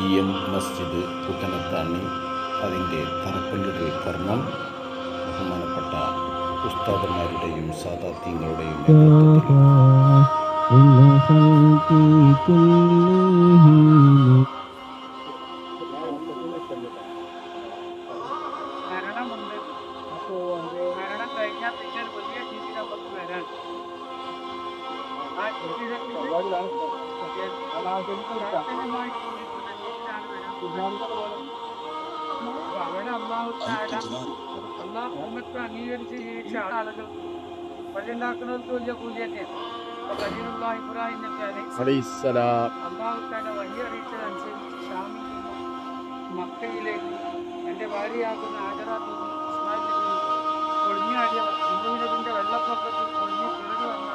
C M മസ്ജിദ് പുത്തനത്താണി അതിന്റെ തറക്കല്ലിടൽ കർമ്മം ബഹുമാനപ്പെട്ട ഉസ്താദന്മാരുടെയും സാദാത്യങ്ങളുടെയും നേതൃത്വത്തിൽ മരണമുണ്ട് മരണം കഴിഞ്ഞാൽ പിന്നെ ഒരു വലിയ രീതിയിൽ നമുക്ക് വരാൻ ആ ജീവിതത്തിൽ പ്രാർത്ഥനയുമായി അവിടെ അള്ളാഹു അള്ളാഹു ഉമ്മത്ത് അംഗീകരിച്ച് ജീവിച്ച ആളുകൾ പള്ളിയുണ്ടാക്കുന്നവർക്ക് വലിയ കൂലി തന്നെയാണ് ഖലീലുല്ലാ ഇബ്രാഹിം അള്ളാഹു താല വഴി അറിയിച്ചതനുസരിച്ച് ഷാമിൽ മക്കയിലേക്ക് എന്റെ ഭാര്യയാകുന്ന ഇസ്മായിൽ നബി പൊളിഞ്ഞാടിയ ഹിന്ദുവിനതിന്റെ വെള്ളപ്പൊക്കത്തിൽ പൊളിഞ്ഞ് കയറി വന്ന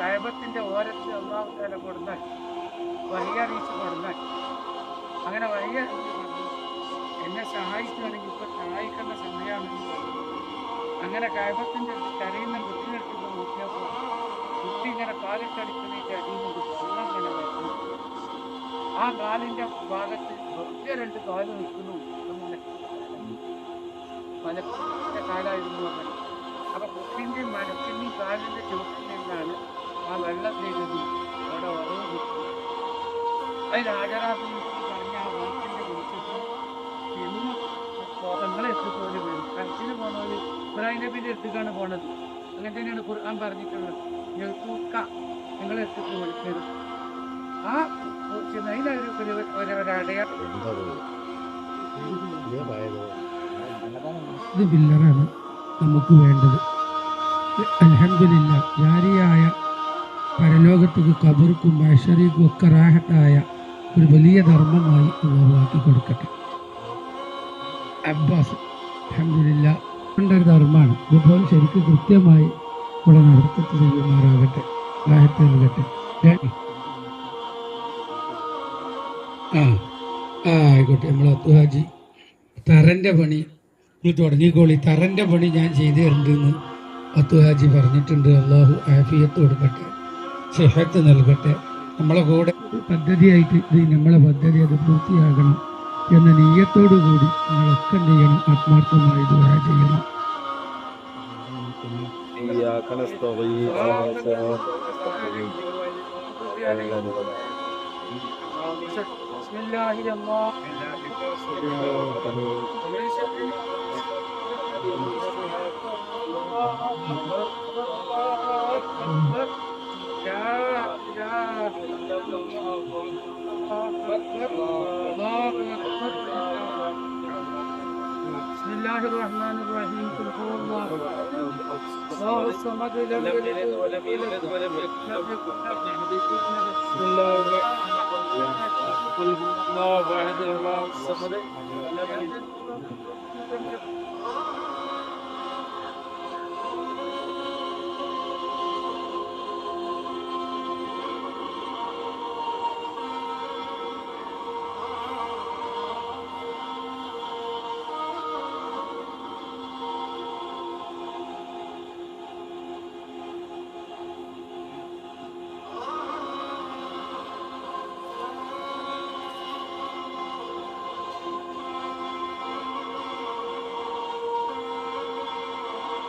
കയബത്തിന്റെ ഓരത്ത് അള്ളാഹു താല കൊടുന്നാൽ വഴി അറിയിച്ച് കൊടുന്നാൽ അങ്ങനെ വലിയ എന്നെ സഹായിക്കുകയാണെങ്കിൽ ഇപ്പൊ സഹായിക്കേണ്ട സമയമാണെന്ന് അങ്ങനെ അങ്ങനെ കരയിൽ നിന്ന് കുത്തി നിൽക്കുമ്പോൾ നോക്കിയപ്പോൾ കുത്തി ഇങ്ങനെ കാലിട്ടടിക്കുന്നതിന്റെ അടിയിൽ നിന്ന് വെള്ളം ഇങ്ങനെ വരുന്നു. ആ കാലിന്റെ ഭാഗത്ത് ഒറ്റ രണ്ട് കാൽ നിൽക്കുന്നു മനസ്സിന്റെ കാലായിരുന്നു അങ്ങനെ അപ്പൊ കുട്ടിന്റെയും മലപ്പിന്റെയും കാലിന്റെ ചുവട്ടിൽ നിന്നാണ് ആ വെള്ളം പെയ്തത് അവിടെ ഉറവ് കിട്ടുന്നത് അതിൽ ഹാജരാത്തിൽ നിങ്ങളെ പോലെ വരും കരച്ചിന് പോണവര് ഇബ്രാഹിം നബിന്റെ അടുത്തേക്കാണ് പോണത്. അങ്ങനെ തന്നെയാണ് ഖുർആൻ പറഞ്ഞിട്ടുള്ളത്. യഹൂക്ക നിങ്ങളെ എത്തിപ്പോലെ വിളിക്കരുത് ആ അതിനൊരു ഒരു ഒരടയാളം ഇത് ബില്ലറാണ് നമുക്ക് വേണ്ടത്. അലഹമില്ല ജാരിയായ പരലോകത്തേക്ക് കബർക്കും മൈഷറിക്കും ഒക്കെ റാഹത്തായ ഒരു വലിയ ധർമ്മമായി ഉള്ളവരാക്കി കൊടുക്കട്ടെ. അബ്ബാസ് അലഹമില്ല ഒരു ധർമ്മമാണ് ഇതുപോലെ ശരിക്കും കൃത്യമായി ഇവിടെ നടത്തിട്ട് ചെയ്യുമാറാകട്ടെ. റാഹത്ത് നൽകട്ടെ. ആ ആയിക്കോട്ടെ. നമ്മൾ അത്തുഹാജി തറന്റെ പണി നീ തുടങ്ങിക്കോളി. തറന്റെ പണി ഞാൻ ചെയ്തു തരുന്നുണ്ടെന്ന് അത്തുഹാജി പറഞ്ഞിട്ടുണ്ട്. അള്ളാഹു ആഫിയത്ത് കൊടുക്കട്ടെ. സെഹത്ത് നൽകട്ടെ. നമ്മളെ കൂടെ പദ്ധതിയായിട്ട് നമ്മളെ പദ്ധതി അത് പൂർത്തിയാകണം എന്ന നീയത്തോടു കൂടി നിങ്ങളൊക്കെ എന്ത് ചെയ്യണം ആത്മാർത്ഥമായി ദുആ ചെയ്യണം إياك نستعين بسم الله الله بسم الله الرحمن الرحيم. قل هو الله. الله الصمد لم يلد ولم يولد ولم يكن له الله الله الله الصمد لم يلد